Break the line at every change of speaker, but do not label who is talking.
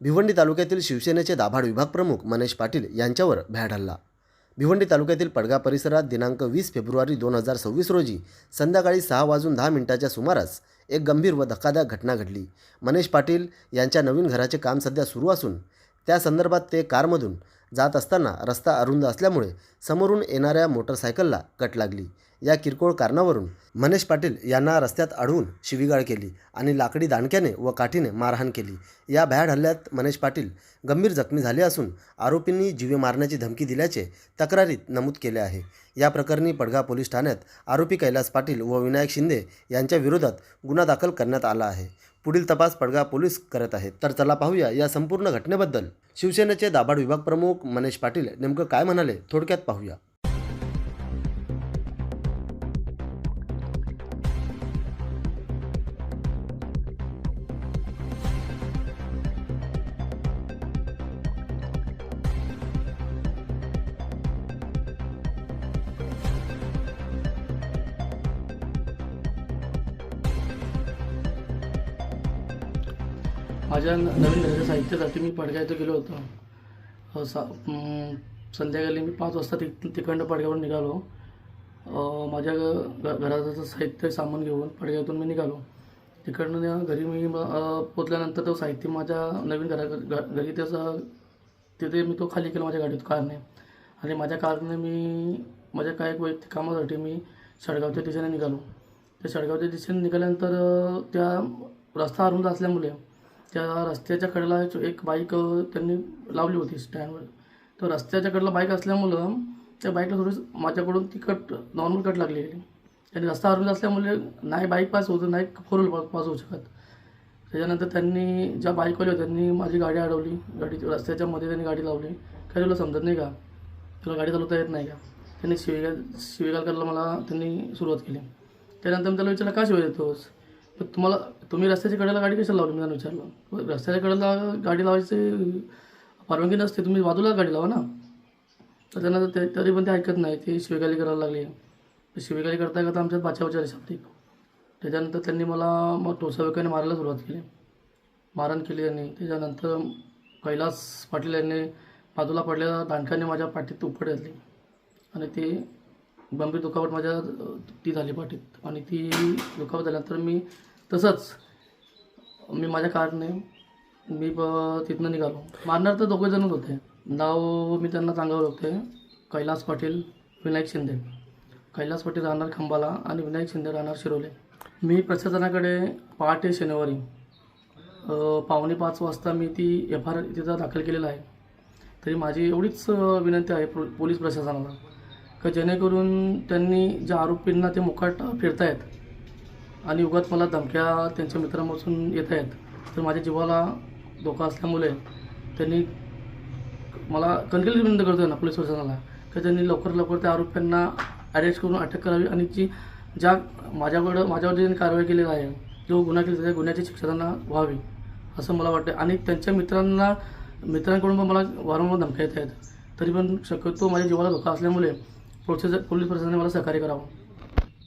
भिवंडी तालुक्यातील शिवसेनेचे दाभाड विभाग प्रमुख मनेश पाटील यांच्यावर भ्याड हल्ला. भिवंडी तालुक्यातील पडगा परिसरात दिनांक वीस फेब्रुवारी दोन हजार सव्वीस रोजी संध्याकाळी सहा वाजून दहा मिनिटाच्या सुमारास एक गंभीर व धक्कादायक घटना घडली. मनेश पाटील यांच्या नवीन घराचे काम सध्या सुरू असून त्या संदर्भात ते कारमधून जात असताना रस्ता अरुंद असल्यामुळे समोरून येणाऱ्या मोटरसायकलला कट लागली. या किरकोळ कारणावरून मनेश पाटील यांना रस्त्यात अडवून शिवीगाळ केली आणि लाकडी दांडक्याने व काठीने मारहाण केली. या भ्याड हल्ल्यात मनेश पाटील गंभीर जखमी झाले असून आरोपींनी जीवे मारण्याची धमकी दिल्याचे तक्रारीत नमूद केले आहे. या प्रकरणी पडगा पोलीस ठाण्यात आरोपी कैलास पाटील व विनायक शिंदे यांच्या विरोधात गुन्हा दाखल करण्यात आला आहे. पुढील तपास पडगा पोलीस करत आहेत. तर चला पाहूया या संपूर्ण घटनेबद्दल. शिवसेनेचे दाभाड विभाग प्रमुख मनेश पाटील नेमकं काय म्हणाले? थोडक्यात पाहूया.
माझ्या नवीन साहित्यासाठी मी पडग्या गेलो होतो. हो, सा संध्याकाळी मी पाच वाजता तिक तिकडनं पडग्यावर निघालो. माझ्या घ घराचं साहित्य सामान घेऊन पडग्यातून मी निघालो. तिकडनं घरी मी पोचल्यानंतर तो साहित्य माझ्या नवीन घरा घरी त्याचा तिथे मी तो खाली केला माझ्या गाडीत कारने. आणि माझ्या कारने मी माझ्या काही वैयक्तिक कामासाठी मी शडगावच्या दिशेने निघालो. त्या शडगावच्या दिशेने निघाल्यानंतर त्या रस्ता अरुंद असल्यामुळे त्या रस्त्याच्या कडेला एक- बाईक त्यांनी लावली होती स्टँडवर तर रस्त्याच्या कडेला बाईक असल्यामुळं त्या बाईकला थोडीच माझ्याकडून ती कट नॉर्मल कट लागली आणि रस्ता अरुंद असल्यामुळे नाही बाईक पास होतं नाही फोर व्हीलर पास होऊ शकत. त्याच्यानंतर त्यांनी ज्या बाईकवाल्या होत्या त्यांनी माझी गाडी अडवली. गाडी रस्त्याच्या मध्ये त्यांनी गाडी लावली. काय तुला समजत नाही का? तुला गाडी चालवता येत नाही का? त्यांनी शिवेगा शिवेगाल करायला मला त्यांनी सुरुवात केली. त्यानंतर मी त्याला विचारलं का शिवाय देतोस? तर तुम्हाला तुम्ही रस्त्याच्या कडेला गाडी कशाला लावली? मी त्यांना विचारलं. रस्त्याच्या कडेला गाडी लावायची परवानगी नसते तुम्ही बाजूला गाडी लावा ना. तर त्यांना ते तरी पण ते ऐकत नाही ते शिवेगाली करायला लागली. तर शिवेगाली करता करता आमच्यात बाच्यावच्या शाब्दिक त्याच्यानंतर त्यांनी मला मग टोचावेकाने मारायला सुरुवात केली. मारण केली त्यांनी. त्याच्यानंतर कैलास पाटील यांनी बाजूला पडलेल्या दांडकाने माझ्या पाठीत उपट घातली. आणि ते गंभीर दुखापत माझ्या ती झाली पाठीत. आणि ती दुखापत झाल्यानंतर मी तसंच मी माझ्या कारने मी ब- तिथनं निघालो. मारणार तर दोघे जणच होते. नाव मी त्यांना चांगलं होते कैलास पाटील विनायक शिंदे. कैलास पाटील राहणार खंबाला आणि विनायक शिंदे राहणार शिरोले. मी प्रशासनाकडे पहाटे शनिवारी पावणे पाच वाजता मी ती एफ आर तिथं दाखल केलेला आहे. तरी माझी एवढीच विनंती आहे पोलीस प्रशासनाला. का जेणेकरून त्यांनी ज्या आरोपींना ते मुकाट फिरतायत आणि उगात मला धमक्या त्यांच्या मित्रांपासून येत आहेत तर माझ्या जीवाला धोका असल्यामुळे त्यांनी मला कणकेली विनंती करतो ना पोलीस प्रशासनाला की त्यांनी लवकर लवकर त्या आरोपींना अरेस्ट करून अटक करावी आणि जी ज्या माझ्याकडं माझ्यावर जी कारवाई केलेली आहे जो गुन्हा केला त्या गुन्ह्याची शिक्षा त्यांना व्हावी असं मला वाटतं आणि त्यांच्या मित्रांना मित्रांकडून पण मला वारंवार धमक्या येत आहेत तरी पण शक्यतो माझ्या जीवाला धोका असल्यामुळे प्रोसेस पोलीस प्रशासनाने मला सहकार्य करावं.